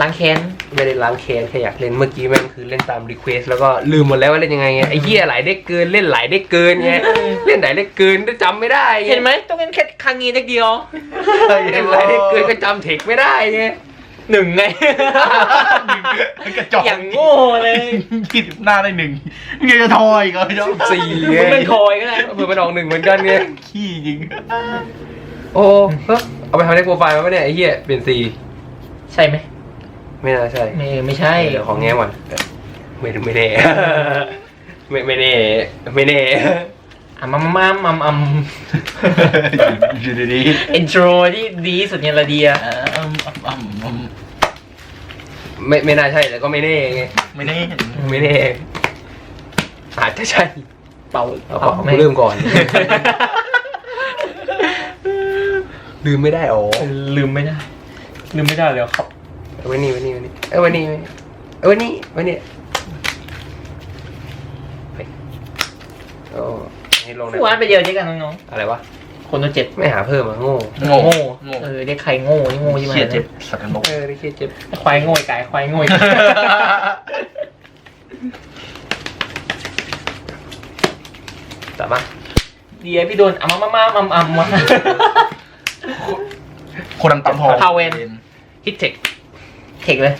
ล้างแค้นไม่ได้ล้างแค้นแค่อยากเล่นเมื่อกี้แม่งคือเล่นตามรีเควสแล้วก็ลืมหมดแล้วว่าเล่นยังไงไงไอ้เหี้ยหลายเด็กเกินเล่นหลายเด็กเกินไงเล่นหลายเด็กเกินจำไม่ได้งเห็นไหมต้องเป็นแค่ครั้งนี้เด็กเดียวเล่นหลายเด็กเกินก็จำเทคไม่ได้ไง หนึ่งไง กระจอกอย่างโง่เลยยี่สิบหน้าได้หนึ่งนี่จะทอยก็จะสี่ไงมึงเป็นคอยก็ได้เผื่อมันออกหนึ่งเหมือนกันไงขี้จริงโอ้เฮ้ยเอาไปทำในโปรไฟล์มาปะเนี่ยไอ้เหี้ยเปลี่ยนสีใช่ไหมไม่น่าใช่ไม่ไม่ใช่เดี๋ยวของแง้มก่อนไม่ไม่แน่ไม่ไม่แน่ไม่แน่อะมัมมัมมัมมัมอยู่ดีอินโทรที่ดีที่สุดในละเดียๆเอออืมอืมอืม ไม่ไม่น่าใช่แต่ก็ไม่แน่ไงไม่แน่ไม่แน่อาจจะใช่เป่าเอาก่อนกูเริ่มก่อน ลืมไม่ได้อ๋อลืมไม่ได้ ลืมไม่ได้เลยครับเอาไว้นี่ไว้นี่ไว้นี่เอาไว้นี่ไว้นี่เอาไว้นี่ไว้นี่ไปโอ้ให้ลงได้วานไปเดียวเจ๊กันน้องอะไรวะๆ คนตัวเจ็บไม่หาเพิ่มอะโง่โง่โง่โง่ เออเด็กใครโง่นี่โง่ใช่ไหมเขียดเจ็บสักกันนกเออได้แค่เจ็บควายโง่ไก่ควายโง่ไก่แต่มาเดียพี่โดนอะมามามามามามาคนดำตำทองพาเวน ฮิตเทคเทคเลย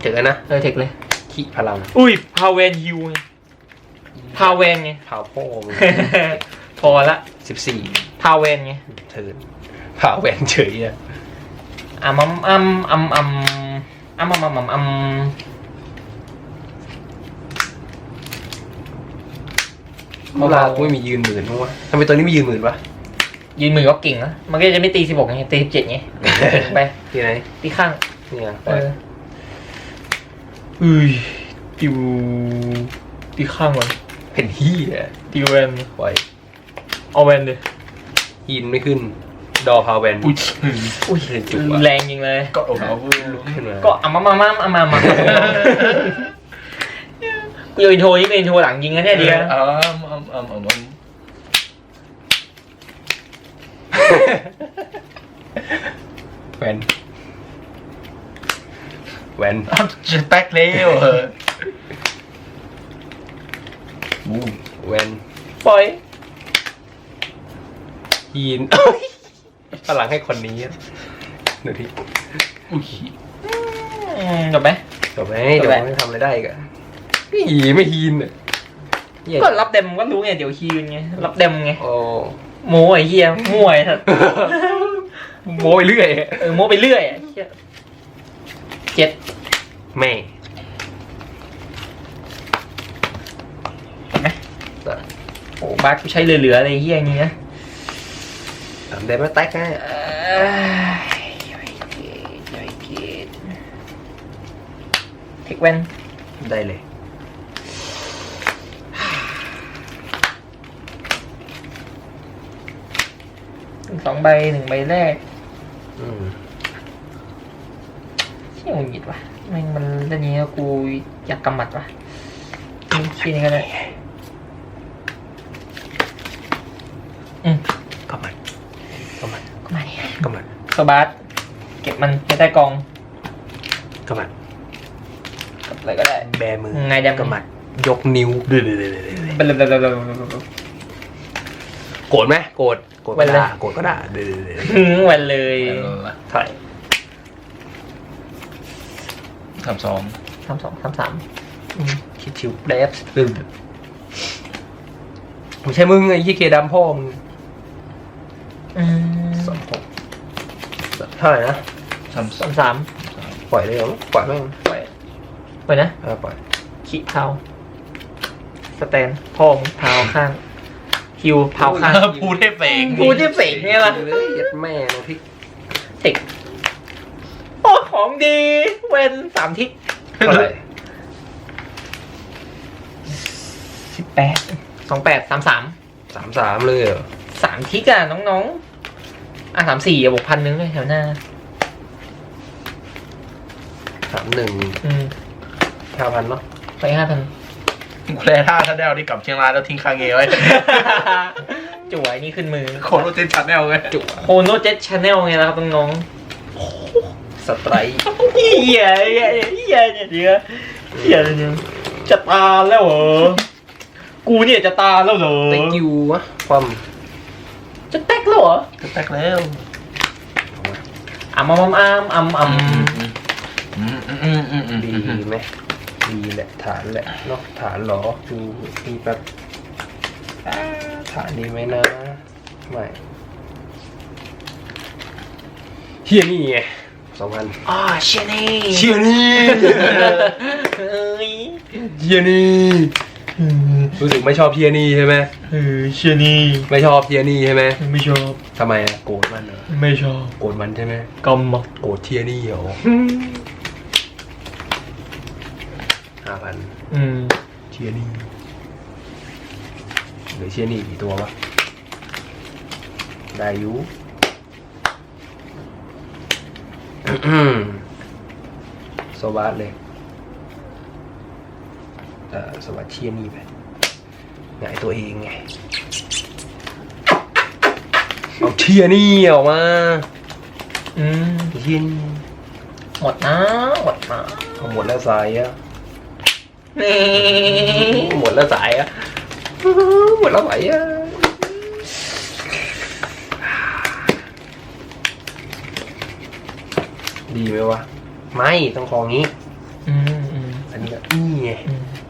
เจอกันนะเออเทคเลยขี้พลังอุ้ยพาเวนฮิวไงพาเวนไงพาวพ่อมึง พอละสิบสี่ พาเวนไงเทิร์นพาวแหวนเฉยอะอะมัมอัมอัมอัมอัมอัมอัมอัมอัมเวลากูไม่มียืนหมื่นมั้งวะทำไมตัวนี้ไม่ยืนหมื่นวะยืนมือก็เก่งนะมันก็จะไม่ตีสิบหกไงตีสิบเจ็ดไงไปที่ไหนตีข้างเนี่ยเอออุ้ยติวตีข้างก่อนเป็นฮี่อะตีแวนปล่อยเอาแวนเลย ฮีนไม่ขึ้น ดอพาวแวนอุ้ยอุ้ยเล่นจุกอะแรงจริงเลยก็โอ้โหขึ้นมาก็อะมามามาอะมามากูโยนโทรนี่เป็นโทรหลังยิงนะเนี่ยเดียวเอออืมอืมอืมอืมแวนแวนอ้าวจะแตกเร็วเอออู้แวนปล่อย ฮีนพลังให้คนนี้อะเดี๋ยวที่อุ้ยอืมจบไหมจบไหมเดี๋ยวไม่ทำอะไรได้อีกอะไม่ฮีไม่ฮีนอะเหี้ยก็รับเดมก็รู้ไงเดี๋ยวคีนไงรับเดมไงโอ้โม้ไอ้เหี้ยมั่วไอ้สัสโมไปเรื่อยเออโม้ไปเรื่อยอะเหี้ยเจ็ดแม่เห็นไหมโอ้บาสกูใช้เหลือๆอะไรเหี้ยอย่างงี้นะทำได้ไหมแตกง่าย Am de mai taca. กเว้นได้เลยสองใบหนึ่งใบแรกเชี่ยหงิดวะมันมันจะนี้กูอยากกำหมัดวะชี้นี่ก็ได้ มันสบาร์เก็บมันไม่ได้กองก็มันกับอะไรก็ได้ แบมือไงแดมก็มันยกนิ้วเรื่อยเป็นเลยเลยเลยๆโกรธไหมโกรธโกรธวัก็นเลยด่าโกรธก็ด่าเรื่อยวันเลยเออๆเท่าไหร่ทำสองทำสองทำสามคิดชิวเดฟลืมไม่ใช่มึงไอ้ยี่เคดำพ่อมึงอืมสองหก เท่าไหร่นะทำสอสางมสามปล่อยเลยเหรอปล่อยแม่งไปไปนะเออปล่อยขีเท้าสแตนพ่อมึงเท้าข้างฮิวเท้าข้าง พูดให้เฟงพูดที่เสกเนี่ยล่ะเลยยัดแม่นะพี่ติกโอ้ของดีเว้นสามทิศเท่าไหร่สิบแปดสองแปดสามสามสามสามเลยเหรอสามทิกอะน้องๆ อะสามสี่อะบวกพันหนึงเลยแถวหน้า สามหนึ่งอืมห้าพันเนาะไปห้าพันแร่ท่าถ้าได้เอาที่กลับเชียงรายแล้วทิ้งคางเงไว้ จั่วไอ้นี่ขึ้นมือ โคโรเจนชันแนลไงจุ๋โคโนเจ็ตชาแนลไงนะครับน้องสไตร์ๆเฮียเฮียเฮียเนี่ยเดี๋ยวเฮียเนี่ยจะตาแล้วเหรอ กูเนี่ยจะตาแล้วเหรอ ตะกิววะความ จะแตกแล้วเหรอก็แตกแล้วอ่ำอ่ำอ่ำอ่ำอ่ำอืมอืมอืมอืมอืมดีไหมดีแหละฐานแหละเนาะฐานเหรอดูมีแบบอ่าฐานดีไหมนะไม่เฮียนี่ไงสองพันอ่าเชียนี่เชียนี่เอ้ยเชียนี่ รู้สึกไม่ชอบเชียนี่ใช่ไหมเออเชียนี่ไม่ชอบเชียนี่ใช่ไหมไม่ชอบทำไมอะโกรธมันเหรอไม่ชอบโกรธมันใช่ไหมกำมะโกรธเชียนี่เหรอห้าพันอืมเชียนี่เหลือเชียนี่กี่ตัววะได้อยูสวัสดเลยเอ่อ สวัสดเชียนี่ไปหงายตัวเองไง เอาเชียนี่ออกมา อืมเชียนี่หมดนะหมดนะเอาหมดแล้วสายอะนี่หมดแล้วสายอะหมดแล้วสายอะดีไหมวะ ไม่ต้องคองี้ อืมอืมอันนี้ก็นี่ไงอืมอั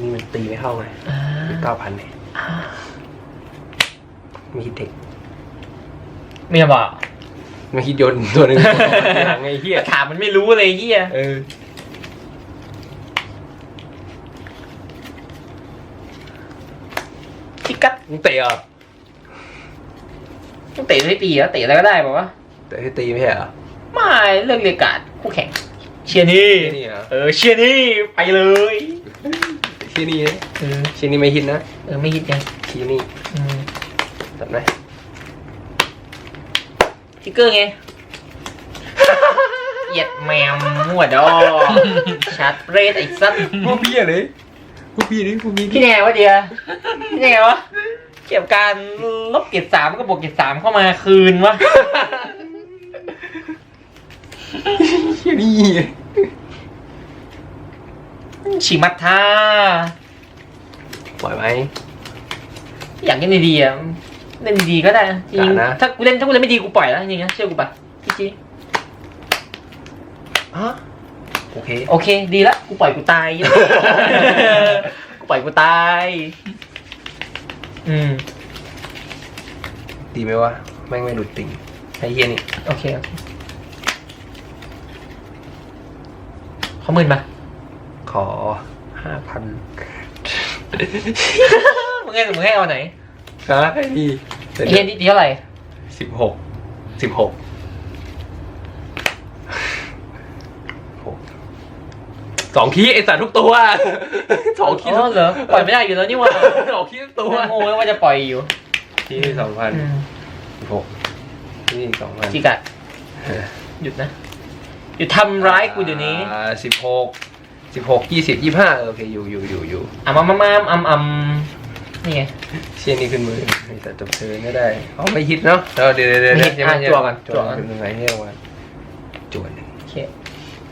นนี้มันตีไม่เข้าไงอ่าเก้าพันเนี่ยอ่าไม่คิดเด็กเมียบอกไม่คิดโยนตัวหนึ่งไงเฮียถามมันไม่รู้เลยเฮียเออพิกัดมึงเตะเหรอต้องเตะให้ตีแล้วเตะอะไรก็ได้บอกว่าเตะให้ตีไม่ใช่เหรอไม่เรื่องเรียกการ์ดคู่แข่งเชียร์นี่เชียร์นี่เหรอเออเชียร์นี่ไปเลยเชียร์นี่นะเออเชียร์นี่ไม่ฮิตนะเออไม่คิดไงเชียร์นี่อืมจับไหมทิกเกอร์ไงเหยียดแมวมั่วดอชาร์จเรดไอ้สัตว์พวกพี่อะไรพวกพี่นี่พวกพี่พี่แนววะเดียพี่แนววะเกี่ยวกับการลบเกียรติสามก็บวกเกียรติสามเข้ามาคืนวะเชียร์นี่ ชิมัตทาปล่อยไหมอยากเล่นดีๆอะเล่นดีๆก็ได้นะจริงกะนะถ้ากูเล่นถ้ากูเล่นไม่ดีกูปล่อยแล้วจริงๆนะเชื่อกูปะจริงฮะโอเคๆโอเค ดีละ กูปล่อยกูตาย กูปล่อยกูตาย อืม ดีไหมวะ แม่งไม่หลุดติ่งไอ้เฮียนี่ โอเค โอเค เขาหมื่นมา ขอห้าพันมึงให้มึงให้เอาไหนฮะไอ้นี่ไอ้เฮียนี่เท่าไหร่สิบหกสิบหกหกสองคีย์ไอสัตว์ทุกตัวสองคีย์อ๋อเหรอปล่อยไม่ได้อยู่แล้วนี่หว่าสองคีย์ทุกตัตัววโง่ว่าจะปล่อยอยู่ที่สองพันอืมสิบหกที่สองพันจิกะหยุดนะหยุดทำร้ายกูเดี๋ยวนี้สิบหก สิบหกยี่สิบยี่ห้าโอเคอยู่อยู่อยู่อยู่อะมามามาอ่ำอ่ำนี่ไงเชี่ยนี่ขึ้นมือแต่จบเทิร์นก็ได้อ๋อไม่ฮิตเนาะเออเดี๋ยวเดี๋ยวเดี๋ยวไม่ฮิตเดี๋ยวอะเดี๋ยจั่วก่อนจั่จั่ววก่อนขึ้นมือไหนเรียกว่าจั่วหนึ่งโอเค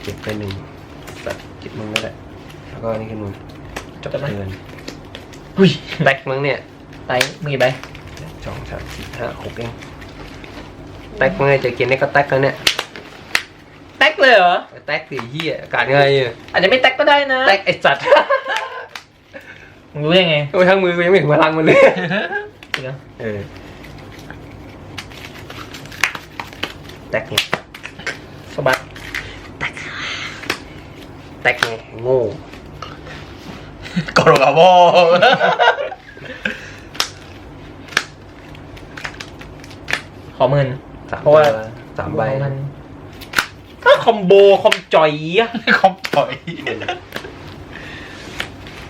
เก็บไปหนึ่งตัดจิตมึงก็ได้แล้วก็อันนี่ขึ้นมือจบจบไหมเทิร์นอุ้ยแบ็คมึงเนี่ยไปมือไปสองสามสี่ห้าหกเองแท็กมึงไงจะกินได้ก็แท็กแล้วเนี่ย แท็กเลยเหรอ แท็กสี่เหี้ยอากาศไงอะอาจจะไม่แท็กก็ได้นะแท็กไอ้สัตว์ มึงรู้ยังไงโอ้ยทั้งมือกูยังไม่ถึงพลังมันเลย จริงเหรอเออแท็กไงสบัดแท็กไงโง่กรกบอขอหมื่นสามเพราะว่าตัวสามใบมันก็ค อมโบคอมจอยอะคอมปล่อย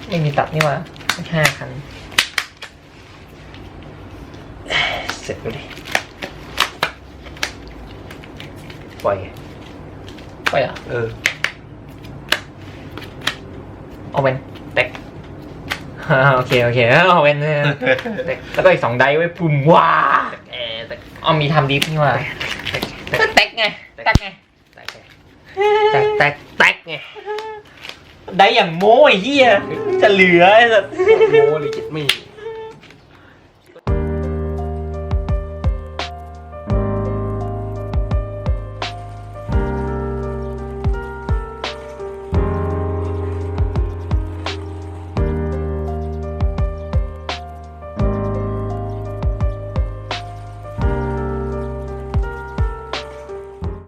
ไม่มีตัดนี่หว่าห้าคัน เสร็จไปดิปล่อย ไปอะ เออ เอาเป็นแท็กอ่าโอเค โอเคแล้วเอาเป็นแล้วก็อีกสองไดไว้ปุ่มว้าแอร์แต่เอามีทำดิฟนี่ว่าแต่ก็แตกไงแตกไง แตกแตกแตกไงได้อย่างโม้ไอ้เหี้ยจะเหลือไอ้สัส โมเลยจิตไม่